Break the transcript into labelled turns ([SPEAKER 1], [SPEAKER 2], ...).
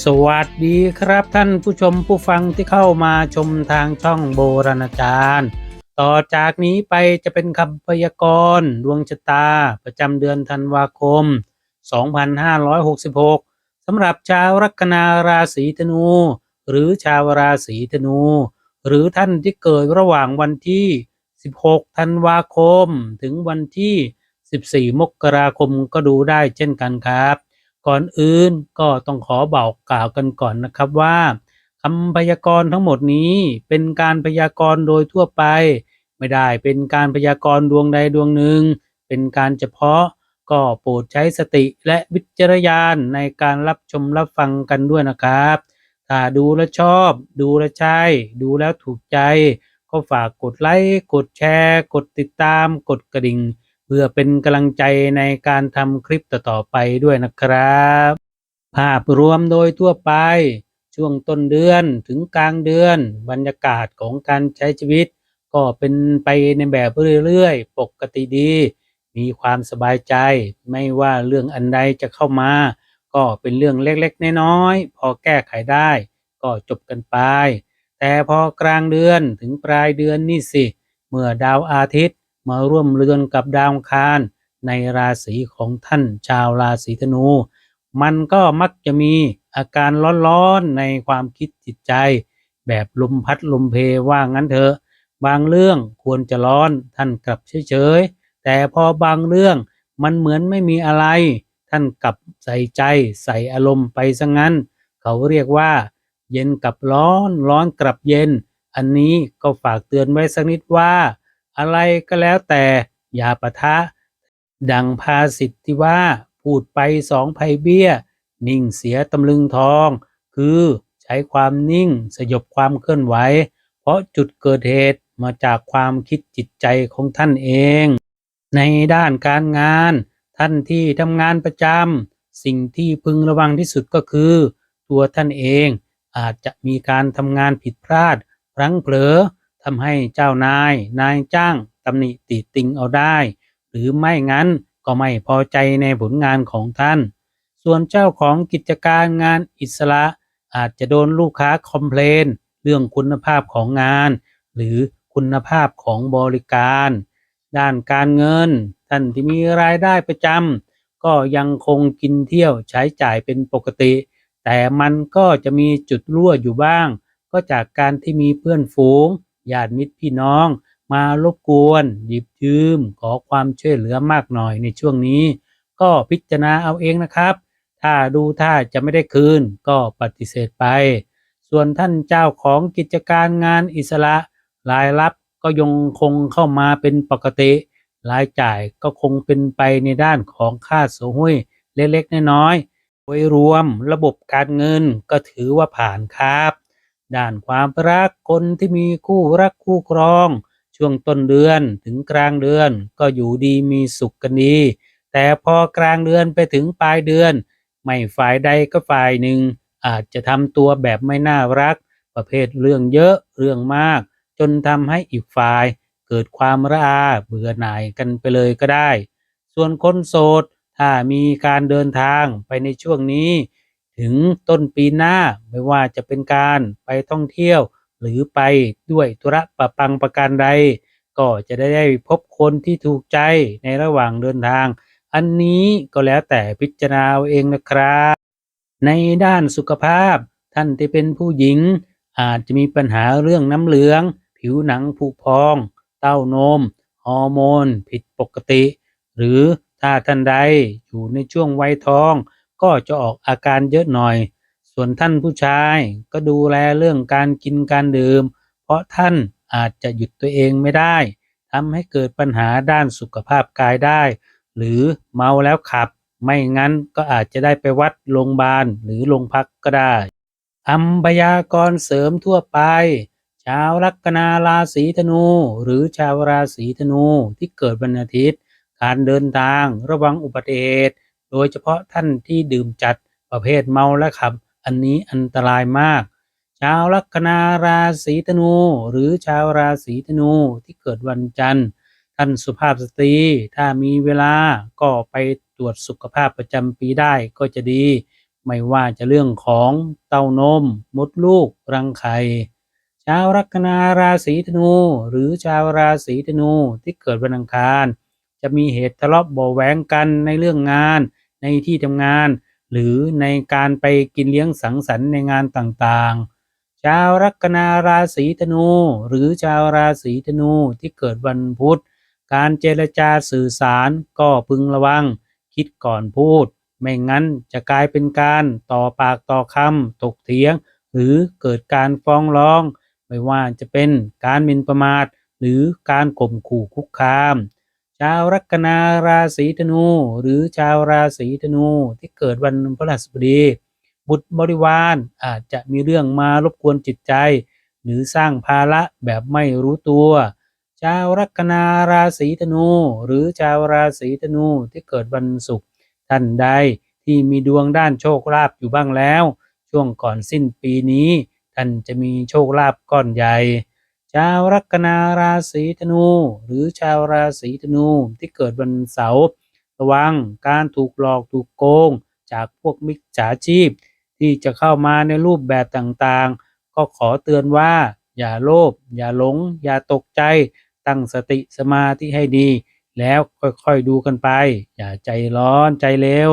[SPEAKER 1] สวัสดีครับท่านผู้ชมผู้ฟังที่เข้ามาชมทางช่องโบราณจารย์ ต่อจากนี้ไปจะเป็นคำพยากรณ์ดวงชะตา ประจำเดือนธันวาคม 2566สำหรับชาวลัคนาราศีธนู หรือชาวราศีธนู หรือท่านที่เกิดระหว่างวันที่ 16 ธันวาคม ถึงวันที่ 14 มกราคมก็ดูได้เช่นกันครับ ก่อนอื่นก็ต้องขอบอกกล่าวกันก่อนนะครับว่าคำพยากรณ์ทั้งหมดนี้เป็นการพยากรณ์โดยทั่วไป ไม่ได้เป็นการพยากรณ์ดวงใดดวงหนึ่ง เป็นการเฉพาะก็โปรดใช้สติและวิจารณญาณในการรับชมรับฟังกันด้วยนะครับ ถ้าดูแลชอบ ดูแลใช่ดูแล้วถูกใจ ก็ฝากกดไลค์กดแชร์ กดติดตาม กดกระดิ่ง พื่อเป็นกำลังใจในการทำคลิปต่อๆไปด้วยนะครับ ภาพรวมโดยทั่วไป ช่วงต้นเดือนถึงกลางเดือน บรรยากาศของการใช้ชีวิต ก็เป็นไปในแบบเรื่อยๆ ปกติดี มีความสบายใจ ไม่ว่าเรื่องอันใดจะเข้ามา ก็เป็นเรื่องเล็กๆ น้อยๆ พอแก้ไขได้ ก็จบกันไป แต่พอกลางเดือนถึงปลายเดือนนี่สิ เมื่อดาวอาทิตย์ มาร่วมเรือนกับดาวคารในราศีของท่านชาวราศีธนู มันก็มักจะมีอาการร้อนๆในความคิดจิตใจ แบบลมพัดลมเพว่างั้นเถอะบางเรื่องควรจะร้อนท่านกลับเฉยๆแต่พอบางเรื่องมันเหมือนไม่มีอะไร ท่านกลับใส่ใจใส่อารมณ์ไปซะงั้น เขาเรียกว่า เย็นกับร้อนร้อนกลับเย็น อันนี้ก็ฝากเตือนไว้สักนิดว่า อะไรก็แล้วแต่อย่าปะทะ ดังภาษิตที่ว่าพูดไปสองไผ่เบี้ย นิ่งเสียตำลึงทอง คือใช้ความนิ่งสยบความเคลื่อนไหว เพราะจุดเกิดเหตุมาจากความคิดจิตใจของท่านเอง ในด้านการงาน ท่านที่ทำงานประจำสิ่งที่พึงระวังที่สุดก็คือ ตัวท่านเองอาจจะมีการทำงานผิดพลาดพลั้งเผลอ ทำให้เจ้านาย นายจ้างตำหนิติติงเอาได้ หรือไม่งั้นก็ไม่พอใจในผลงานของท่าน ส่วนเจ้าของกิจการงานอิสระ อาจจะโดนลูกค้าคอมเพลนเรื่องคุณภาพของงาน หรือคุณภาพของบริการ ด้านการเงิน ท่านที่มีรายได้ประจำก็ยังคงกินเที่ยวใช้จ่ายเป็นปกติ แต่มันก็จะมีจุดรั่วอยู่บ้าง ก็จากการที่มีเพื่อนฝูง ญาติมิตรพี่น้องมารบกวนหยิบยืมขอความช่วยเหลือมากหน่อยในช่วงนี้ ก็พิจารณาเอาเองนะครับ ถ้าดูท่าจะไม่ได้คืนก็ปฏิเสธไป ส่วนท่านเจ้าของกิจการงานอิสระรายรับก็ยังคงเข้ามาเป็นปกติรายจ่ายก็คงเป็นไปในด้านของค่าสหุ้ยเล็กๆน้อยๆโดยรวมระบบการเงินก็ถือว่าผ่านครับ ด้านความรักคนที่มีคู่รักคู่ครอง ช่วงต้นเดือนถึงกลางเดือนก็อยู่ดีมีสุขกันดี แต่พอกลางเดือนไปถึงปลายเดือน ไม่ฝ่ายใดก็ฝ่ายหนึ่ง อาจจะทำตัวแบบไม่น่ารัก ประเภทเรื่องเยอะเรื่องมาก จนทำให้อีกฝ่ายเกิดความระอาเบื่อหน่ายกันไปเลยก็ได้ ส่วนคนโสดถ้ามีการเดินทางไปในช่วงนี้ ถึงต้นปีหน้าไม่ว่าจะเป็นการไปท่องเที่ยว หรือไปด้วยธุระประปังประการใด ก็จะได้ได้พบคนที่ถูกใจในระหว่างเดินทาง อันนี้ก็แล้วแต่พิจารณาเอาเองนะครับ ในด้านสุขภาพ ท่านที่เป็นผู้หญิง อาจจะมีปัญหาเรื่องน้ำเหลือง ผิวหนังผุพอง เต้านมฮอร์โมน ผิดปกติ หรือถ้าท่านใดอยู่ในช่วงวัยทอง ก็จะออกอาการเยอะหน่อย ส่วนท่านผู้ชายก็ดูแลเรื่องการกินการดื่ม เพราะท่านอาจจะหยุดตัวเองไม่ได้ทำให้เกิดปัญหาด้านสุขภาพกายได้ หรือเมาแล้วขับ ไม่งั้นก็อาจจะได้ไปวัดโรงพยาบาลหรือโรงพักก็ได้คำพยากรณ์เสริมทั่วไป ชาวลัคนาราศีธนู หรือชาวราศีธนูที่เกิดวันอาทิตย์ การเดินทางระวังอุบัติเหตุ โดยเฉพาะท่านที่ดื่มจัดประเภทเมาและขับ อันนี้อันตรายมาก ชาวลัคนาราศีธนู หรือชาวราศีธนูที่เกิดวันจันทร์ ท่านสุภาพสตรี ถ้ามีเวลาก็ไปตรวจสุขภาพประจำปีได้ก็จะดี ไม่ว่าจะเรื่องของเต้านม มดลูก รังไข่ชาวลัคนาราศีธนู หรือชาวราศีธนูที่เกิดวันอังคาร จะมีเหตุทะเลาะเบาแหวงกันในเรื่องงาน ในที่ทำงาน หรือในการไปกินเลี้ยงสังสรรค์ในงานต่างๆ ชาวลัคนาราศีธนู หรือชาวราศีธนูที่เกิดวันพุธ การเจรจาสื่อสารก็พึงระวัง คิดก่อนพูด ไม่งั้นจะกลายเป็นการต่อปากต่อคำตกเถียง หรือเกิดการฟ้องร้อง ไม่ว่าจะเป็นการหมิ่นประมาท หรือการข่มขู่คุกคาม ชาวลัคนาราศีธนู หรือชาวราศีธนูที่เกิดวันพฤหัสบดี บุตรบริวารอาจจะมีเรื่องมารบกวนจิตใจ หรือสร้างภาระแบบไม่รู้ตัว ชาวลัคนาราศีธนู หรือชาวราศีธนูที่เกิดวันศุกร์ท่านใดที่มีดวงด้านโชคลาภอยู่บ้างแล้ว ช่วงก่อนสิ้นปีนี้ ท่านจะมีโชคลาภก้อนใหญ่ ชาวลัคนาราศีธนู หรือชาวราศีธนูที่เกิดวันเสาร์ระวังการถูกหลอกถูกโกง จากพวกมิจฉาชีพ ที่จะเข้ามาในรูปแบบต่างๆ ก็ขอเตือนว่า อย่าโลภอย่าหลง อย่าตกใจตั้งสติสมาธิให้ดี แล้วค่อยๆดูกันไป อย่าใจร้อนใจเร็ว